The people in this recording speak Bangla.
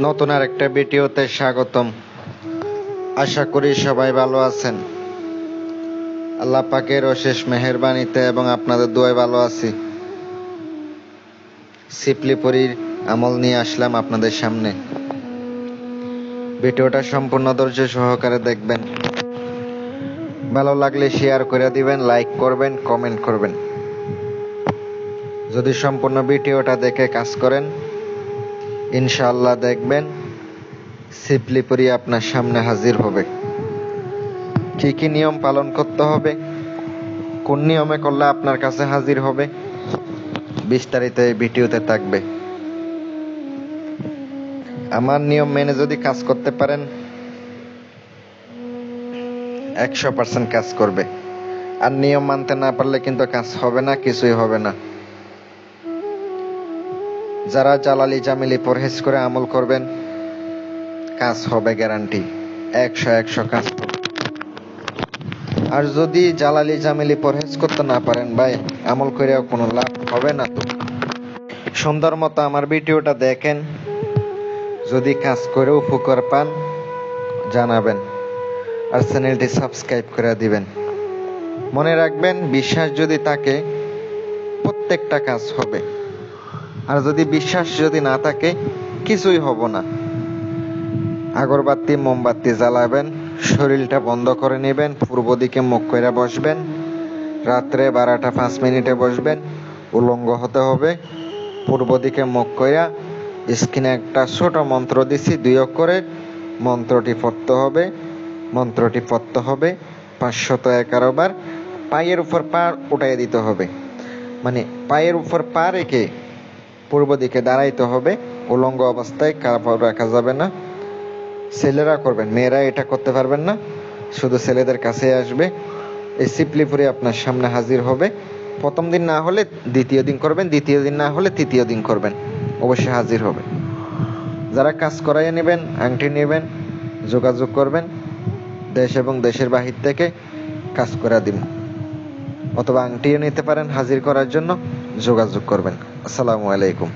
নতুন আর একটা ভিডিওতে স্বাগতম। আশা করি সবাই ভালো আছেন। আল্লাহ পাকের অশেষ মেহেরবানিতে এবং আপনাদের দোয়ায় ভালো আছি। সিপলিপুরির আমল নিয়ে আসলাম আপনাদের সামনে। ভিডিওটা সম্পূর্ণ ধৈর্য সহকারে দেখবেন। ভালো লাগলে শেয়ার করে দিবেন লাইক করবেন কমেন্ট করবেন। যদি সম্পূর্ণ ভিডিওটা দেখে কাজ করেন ইনশাআল্লাহ দেখবেন সিপলিপুরি আপনার সামনে হাজির হবে। কি কি নিয়ম পালন করতে হবে, কোন নিয়মে করলে আপনার কাছে হাজির হবে, বিস্তারিত এই ভিডিওতে থাকবে। আমার নিয়ম মেনে যদি কাজ করতে পারেন, একশো পার্সেন্ট কাজ করবে। আর নিয়ম মানতে না পারলে কিন্তু কাজ হবে না, কিছুই হবে না। যারা জালালি জামিলি পরহেজ করে আমল করবেন, কাজ হবে গ্যারান্টি। একশো একশো কাজ আর যদি জালালি জামিলি পরহেজ করতে না পারেন ভাই, আমল করেও কোনো লাভ হবে না তো। সুন্দর মতো আমার ভিডিওটা দেখেন, যদি কাজ করে উপকার পান, জানাবেন। আর চ্যানেলটি সাবস্ক্রাইব করে দিবেন। মনে রাখবেন, বিশ্বাস যদি থাকে, প্রত্যেকটা কাজ হবে। আর যদি বিশ্বাস যদি না থাকে, কিছুই হব না। আগরবাতি, মোমবাতি জ্বালাবেন, শরীরটা বন্ধ করে নেবেন, পূর্ব দিকে মুখ করে বসবেন, রাত্রে বারোটা পাঁচ মিনিটে বসবেন, উলঙ্গ হতে হবে, পূর্ব দিকে মুখ কইরা স্ক্রিনে একটা ছোট মন্ত্র দিছি, দুই অক্ষরের মন্ত্রটি পড়তে হবে, মন্ত্রটি পড়তে হবে, পাঁচশত এগারো বার পায়ের উপর পা উঠাই দিতে হবে। মানে পায়ের উপর পা রেখে পূর্ব দিকে দাঁড়াইতে হবে। উলঙ্গ অবস্থায় কাপড় রাখা যাবে না। ছেলেরা করবেন, মেয়েরা এটা করতে পারবেন না। শুধু ছেলেদের কাছে আসবে। এই সিপলিপুরি আপনার সামনে হাজির হবে। প্রথম দিন না হলে দ্বিতীয় দিন করবেন, দ্বিতীয় দিন না হলে তৃতীয় দিন করবেন। অবশ্যই হাজির হবে। যারা কাজ করাইয়ে নেবেন, আংটি নেবেন, যোগাযোগ করবেন, দেশ এবং দেশের বাহির থেকে কাজ করে দিন অথবা আংটিও নিতে পারেন হাজির করার জন্য, যোগাযোগ করবেন। আসসালামু আলাইকুম।